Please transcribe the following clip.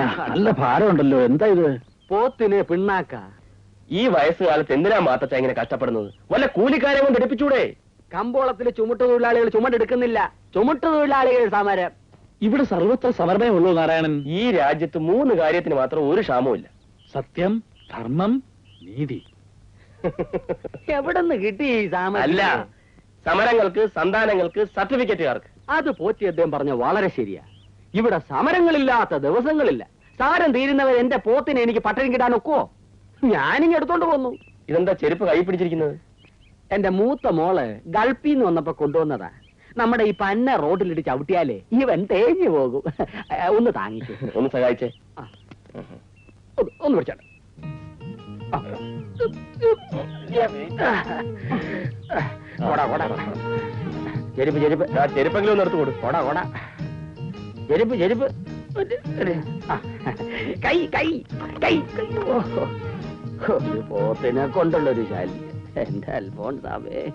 നാരായണ നല്ല ഭാരമുണ്ടല്ലോ. എന്താ ഇത്? പോത്തിനെ പിണ്ണാക്ക. ഈ വയസ്സുകാലത്ത് എന്തിനാ മാത്തച്ച ഇങ്ങനെ കഷ്ടപ്പെടുന്നത്? വല്ല കൂലിക്കാരെ കൊണ്ട് എടുപ്പിച്ചൂടെ? കമ്പോളത്തിലെ ചുമട്ട് തൊഴിലാളികൾ ചുമടെടുക്കുന്നില്ല ചുമട്ട് തൊഴിലാളികൾ സമരം. ഇവിടെ സർവത്ര ഉള്ളൂ നാരായണൻ. ഈ രാജ്യത്ത് മൂന്ന് കാര്യത്തിന് മാത്രം ഒരു ക്ഷാമവും സത്യം ധർമ്മം നീതി. എവിടെന്ന് കിട്ടി ഈ സാമരം അല്ല. സമരങ്ങൾക്ക് സന്താനങ്ങൾക്ക് സർട്ടിഫിക്കറ്റുകാർക്ക്. അത് പോറ്റി അദ്ദേഹം പറഞ്ഞ വളരെ ശരിയാ. ഇവിടെ സമരങ്ങളില്ലാത്ത ദിവസങ്ങളില്ല സാരം തീരുന്നവർ എന്റെ പോത്തിനെ എനിക്ക് പട്ടണം കിട്ടാൻ ഒക്കുവോ ഞാനിങ്ങ് എടുത്തോണ്ട് പോന്നു ഇതെന്താ ചെരുപ്പ് കൈ പിടിച്ചിരിക്കുന്നത് എന്റെ മൂത്ത മോൾ ഗൾഫിന്ന് വന്നപ്പോ കൊണ്ടുവന്നതാ നമ്മുടെ ഈ പന്ന റോഡിലിട്ട് ചവിട്ടിയാലേ ഇവൻ തേഞ്ഞു പോകും ഒന്ന് താങ്ങിക്കേ ഒന്ന് സഹായിച്ചേ ഒന്ന് പിടിച്ചാട്ടെ. ചെരുപ്പ് ചെരുപ്പ് ചെരുപ്പെങ്കിലും ഒന്ന് എടുത്തു കൊടുക്കും കൊടാ കൊടാ ചെരുപ്പ് ചെരുപ്പ്. കൈ കൈ കൈ കൈ ഓ. പോത്തിനെ കൊണ്ടുള്ളൊരു ശല്യം എന്റെ അൽഫോൺസാമേ